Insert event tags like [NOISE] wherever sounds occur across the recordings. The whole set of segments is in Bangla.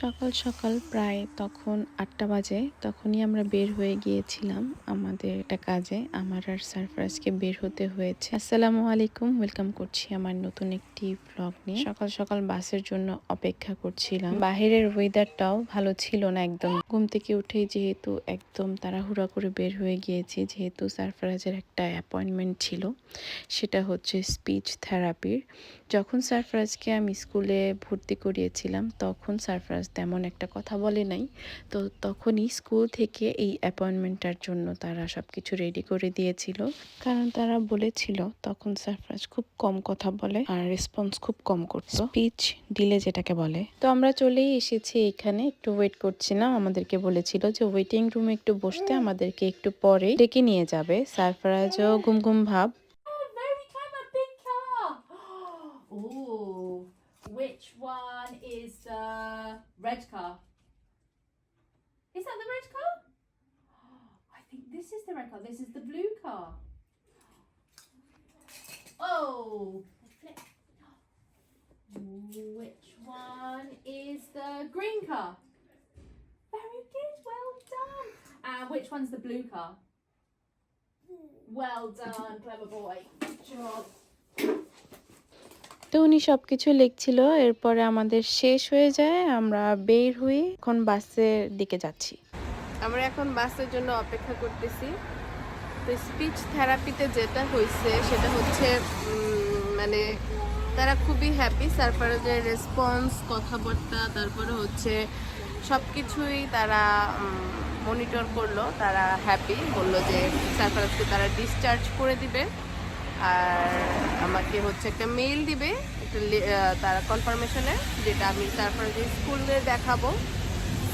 সকাল সকাল প্রায় তখন আটটা বাজে, তখনই আমরা বের হয়ে গিয়েছিলাম আমাদের একটা কাজে। আমার আর সারফরাজকে বের হতে হয়েছে। আসসালামু আলাইকুম, ওয়েলকাম করছি আমার নতুন একটি ব্লগ নিয়ে। সকাল সকাল বাসের জন্য অপেক্ষা করছিলাম। বাহিরের ওয়েদারটাও ভালো ছিল না একদম। ঘুম থেকে উঠেই যেহেতু একদম তাড়াহুড়া করে বের হয়ে গিয়েছি, যেহেতু সারফরাজের একটা অ্যাপয়েন্টমেন্ট ছিল, সেটা হচ্ছে স্পিচ থেরাপির যখন সারফরাজকে আমি স্কুলে ভর্তি করিয়েছিলাম, তখন সারফরাজ তেমন একটা কথা বলে নাই। তো তখনই স্কুল থেকে এই অ্যাপয়েন্টমেন্টটার জন্য তারা সব কিছু রেডি করে দিয়েছিল। কারণ তারা বলেছিল তখন সারফরাজ খুব কম কথা বলে আর রেসপন্স খুব কম করতো। স্পিচ ডিলে যেটাকে বলে। তো আমরা চলেই এসেছি এখানে। একটু ওয়েট করছিলাম আমাদেরকে বলেছিল যে ওয়েটিং রুমে একটু বসতে আমাদেরকে একটু পরে ডেকে নিয়ে যাবে। সারফরাজও ঘুম ঘুম ভাব। Oh. [GASPS] Oh, which one? Red car? Is that the red car? [GASPS] I think this is the red car. This is the blue car. Oh. [GASPS] Which one is the green car? Very good, well done. And which one's the blue car? Well done, clever boy. Good job. তো উনি সবকিছু লিখছিল, এরপরে আমাদের শেষ হয়ে যায়, আমরা বের হয়ে এখন বাসের দিকে যাচ্ছি। আমরা এখন বাসের জন্য অপেক্ষা করতেছি। তো স্পিচ থেরাপিতে যেটা হয়েছে সেটা হচ্ছে মানে তারা খুবই হ্যাপি সারফারাজের রেসপন্স কথাবার্তা, তারপরে হচ্ছে সব কিছুই তারা মনিটর করল, তারা হ্যাপি বলল যে সারফারাজকে তারা ডিসচার্জ করে দিবে। আর আমাকে হচ্ছে একটা মেইল দিবে, একটা তারা কনফার্মেশনে যেটা আমি সারফারাজের স্কুলে দেখাবো।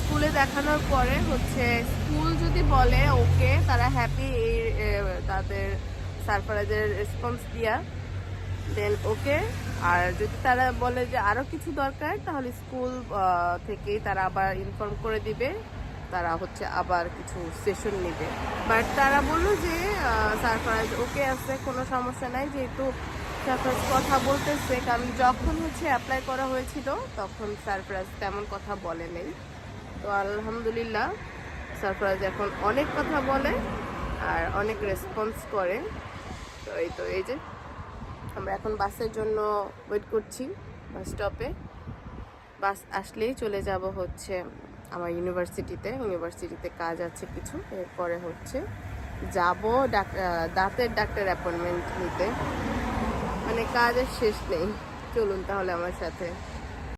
স্কুলে দেখানোর পরে হচ্ছে স্কুল যদি বলে ওকে তারা হ্যাপি এই তাদের সারফারাজের রেসপন্স দিয়া দেন ওকে আর যদি তারা বলে যে আরও কিছু দরকার, তাহলে স্কুল থেকেই তারা আবার ইনফর্ম করে দিবে। তারা হচ্ছে আবার কিছু সেশন নেবে। বাট তারা বলল যে সারফারাজ ওকে আছে, কোনো সমস্যা নাই, যেহেতু সারফারাজ কথা বলতেছে। কারণ যখন হচ্ছে অ্যাপ্লাই করা হয়েছিল, তখন সারফারাজ তেমন কথা বলে নেই। তো আলহামদুলিল্লাহ সারফরাজ এখন অনেক কথা বলে আর অনেক রেসপন্স করে। তো এই তো, এই যে, আমরা এখন বাসের জন্য ওয়েট করছি বাস স্টপে বাস আসলেই চলে যাব হচ্ছে আমার ইউনিভার্সিটিতে ইউনিভার্সিটিতে কাজ আছে কিছু। এরপরে হচ্ছে যাব দাঁতের ডাক্তার অ্যাপয়েন্টমেন্ট নিতে। মানে কাজের শেষ নেই। চলুন তাহলে আমার সাথে।